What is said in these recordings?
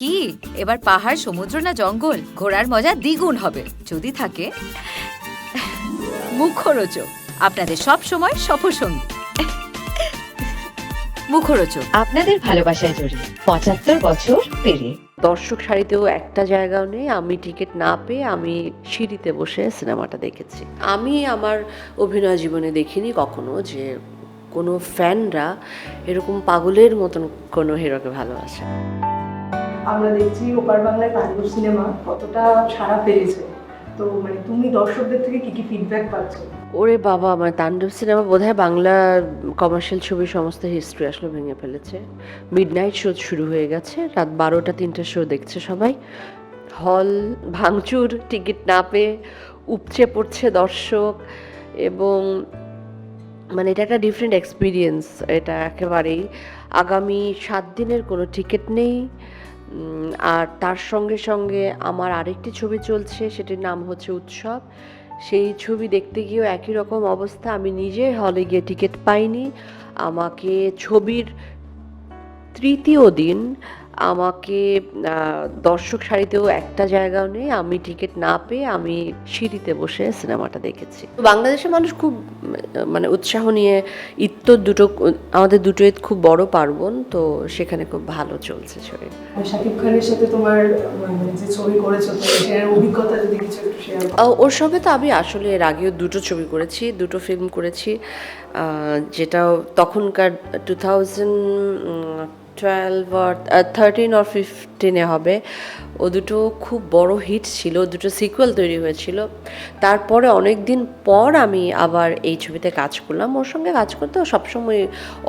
কি? এবার পাহাড় সমুদ্র না জঙ্গল? ঘোরার মজা দ্বিগুণ হবে। যদি থাকে মুখরোচক। আপনাদের সব সময় সফরসঙ্গী মুখরোচক। আপনাদের ভালোবাসায় জড়িয়ে পঁচাত্তর বছর পেরিয়ে। দর্শক সারিতেও একটা জায়গাও নেই। আমি টিকিট না পেয়ে আমি সিঁড়িতে বসে সিনেমাটা দেখেছি। আমি আমার অভিনয় জীবনে দেখিনি কখনো যে কোনো ফ্যানরা এরকম পাগলের মতন কোনো হিরোকে ভালোবাসে। আমরা দেখছি ওপার বাংলায় পাঁচবর সিনেমা কতটা সাড়া ফেলেছে তো মানে তুমি দর্শকদের থেকে কি কি ফিডব্যাক পাচ্ছ? ওরে বাবা, আমার তাণ্ডব সিনেমা বোধহয় বাংলা কমার্শিয়াল ছবির সমস্ত হিস্ট্রি আসলে ভেঙে ফেলেছে। মিড নাইট শো শুরু হয়ে গেছে, রাত বারোটা তিনটার শো দেখছে সবাই। হল ভাঙচুর টিকিট না পেয়ে উপচে পড়ছে দর্শক এবং মানে এটা একটা ডিফারেন্ট এক্সপিরিয়েন্স এটা একেবারেই। আগামী সাত দিনের কোনো টিকিট নেই। আর তার সঙ্গে সঙ্গে আমার আরেকটি ছবি চলছে, সেটির নাম হচ্ছে উৎসব। সেই ছবি দেখতে গিয়েও একই রকম অবস্থা, আমি নিজে হলে গিয়ে টিকিট পাইনি। আমাকে ছবির তৃতীয় দিন আমাকে দর্শক সারিতেও একটা জায়গাও নেই। আমি টিকিট না পেয়ে আমি সিঁড়িতে বসে সিনেমাটা দেখেছি। তো বাংলাদেশের মানুষ খুব মানে উৎসাহ নিয়ে ঈদ তো দুটো আমাদের দুটো ঈদ খুব বড় পার্বণ তো সেখানে খুব ভালো চলছে ছবি শাকিব খানের সাথে তোমার মানে যে ছবি করেছ অভিজ্ঞতা যদি কিছু শেয়ার ওর সঙ্গে তো আমি আসলে এর আগেও দুটো ছবি করেছি দুটো ফিল্ম করেছি। যেটা তখনকার টু থাউজেন্ড টুয়েলভ আর থার্টিন আর ফিফটিনে হবে। ও দুটো খুব বড় হিট ছিল দুটো সিকুয়েল তৈরি হয়েছিল। তারপরে অনেক দিন পর আমি আবার এই ছবিতে কাজ করলাম। ওর সঙ্গে কাজ করতে সবসময়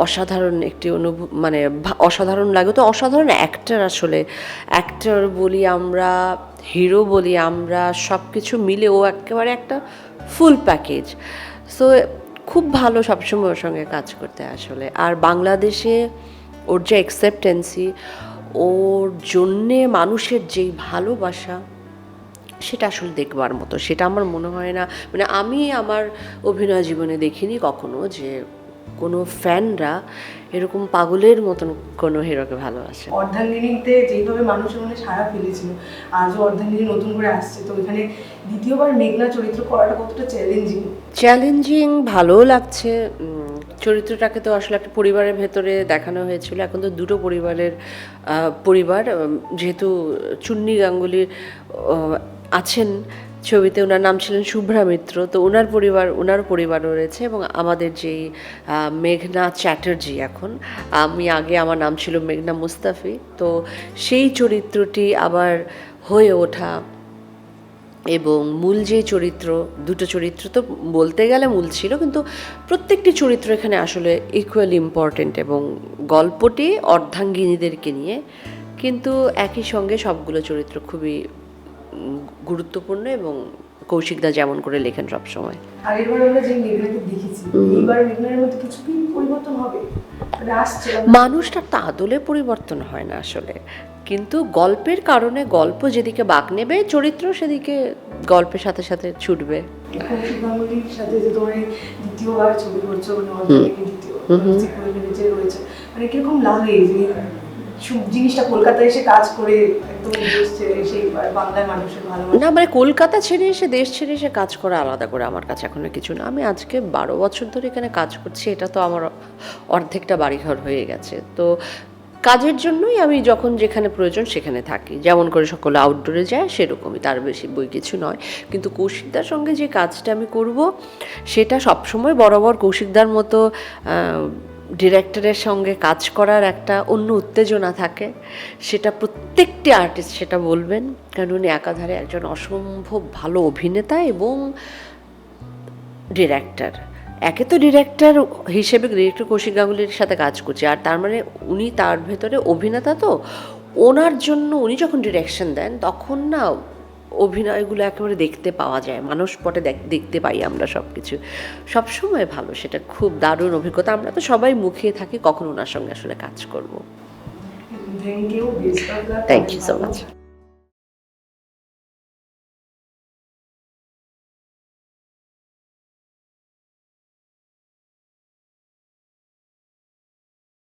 অসাধারণ একটি অনুভব মানে অসাধারণ লাগে। তো অসাধারণ অ্যাক্টার আসলে। অ্যাক্টার বলি আমরা হিরো বলি আমরা সব কিছু মিলে ও একেবারে একটা ফুল প্যাকেজ সো খুব ভালো সবসময় ওর সঙ্গে কাজ করতে আসলে। আর বাংলাদেশে ওর যে অ্যাকসেপ্টেন্সি ওর জন্যে মানুষের যেই ভালোবাসা সেটা আসলে দেখবার মতো। সেটা আমার মনে হয় না। মানে আমি আমার অভিনয় জীবনে দেখিনি কখনো যে কোনো ফ্যানরা এরকম পাগলের মতন কোনো হিরোকে ভালোবাসে। অর্ধাঙ্গিনীতে যেইভাবে মানুষের মনে সাড়া ফেলেছিল আজও অর্ধাঙ্গিনী নতুন করে আসছে। তো এখানে দ্বিতীয়বার মেঘনা চরিত্র করাটা কতটা চ্যালেঞ্জিং চ্যালেঞ্জিং ভালোও লাগছে চরিত্রটাকে তো আসলে একটা পরিবারের ভেতরে দেখানো হয়েছিল। এখন তো দুটো পরিবারের পরিবার যেহেতু চুন্নি গাঙ্গুলির আছেন ছবিতে, ওনার নাম ছিলেন শুভ্রা মিত্র। তো ওনার পরিবার ওনার পরিবারও রয়েছে এবং আমাদের যেই মেঘনা চ্যাটার্জি এখন, আমি আগে আমার নাম ছিল মেঘনা মুস্তাফি। তো সেই চরিত্রটি আবার হয়ে ওঠা এবং মূল যে চরিত্র, দুটো চরিত্র তো বলতে গেলে মূল ছিল, কিন্তু প্রত্যেকটি চরিত্র এখানে আসলে ইকুয়ালি ইম্পর্টেন্ট এবং গল্পটি অর্ধাঙ্গিনীদেরকে নিয়ে, কিন্তু একই সঙ্গে সবগুলো চরিত্র খুবই গুরুত্বপূর্ণ এবং কৌশিকদা যেমন করে লেখেন সবসময়। আগেরবার আমরা যে মেঘনাকে দেখেছি মেঘনার মধ্যে কিছু কি পরিবর্তন হবে। মানে মানুষটার তো আদলে পরিবর্তন হয় না আসলে। কিন্তু গল্পের কারণে গল্প যেদিকে বাঁক নেবে চরিত্র সেদিকে গল্পের সাথে সাথে ছুটবে। সাথে যে দ্বিতীয়বার ছবি করছ মানে রয়েছে মানে কীরকম লাগে যে জিনিসটা এসে কাজ করে না মানে কলকাতা ছেড়ে এসে, দেশ ছেড়ে এসে কাজ করা আলাদা করে আমার কাছে এখন কিছু না। আমি আজকে বারো বছর ধরে এখানে কাজ করছি, এটা তো আমার অর্ধেকটা বাড়িঘর হয়ে গেছে। তো কাজের জন্যই আমি যখন যেখানে প্রয়োজন সেখানে থাকি। যেমন করে সকলে আউটডোরে যায়, সেরকমই। তার বেশি বই কিছু নয়। কিন্তু কৌশিকদার সঙ্গে যে কাজটা আমি করব, সেটা সবসময় বরাবর কৌশিকদার মতো ডিরেক্টরের সঙ্গে কাজ করার একটা অন্য উত্তেজনা থাকে। সেটা প্রত্যেকটি আর্টিস্ট সেটা বলবেন, কারণ উনি একাধারে একজন অসম্ভব ভালো অভিনেতা এবং ডিরেক্টর একে তো ডিরেক্টর হিসেবে ডিরেক্টর কৌশিক গাঙ্গুলির সাথে কাজ করছে, আর তার মানে উনি তার ভেতরে অভিনেতা তো। ওনার জন্য উনি যখন ডিরেকশন দেন, তখন না অভিনয়গুলো একেবারে দেখতে পাওয়া যায় মানুষ পটে দেখ- দেখতে পাই আমরা সব কিছু সবসময় ভালো সেটা খুব দারুণ অভিজ্ঞতা। আমরা তো সবাই মুখিয়ে থাকি কখন ওনার সঙ্গে আসলে কাজ করব। Thank you best thank you so much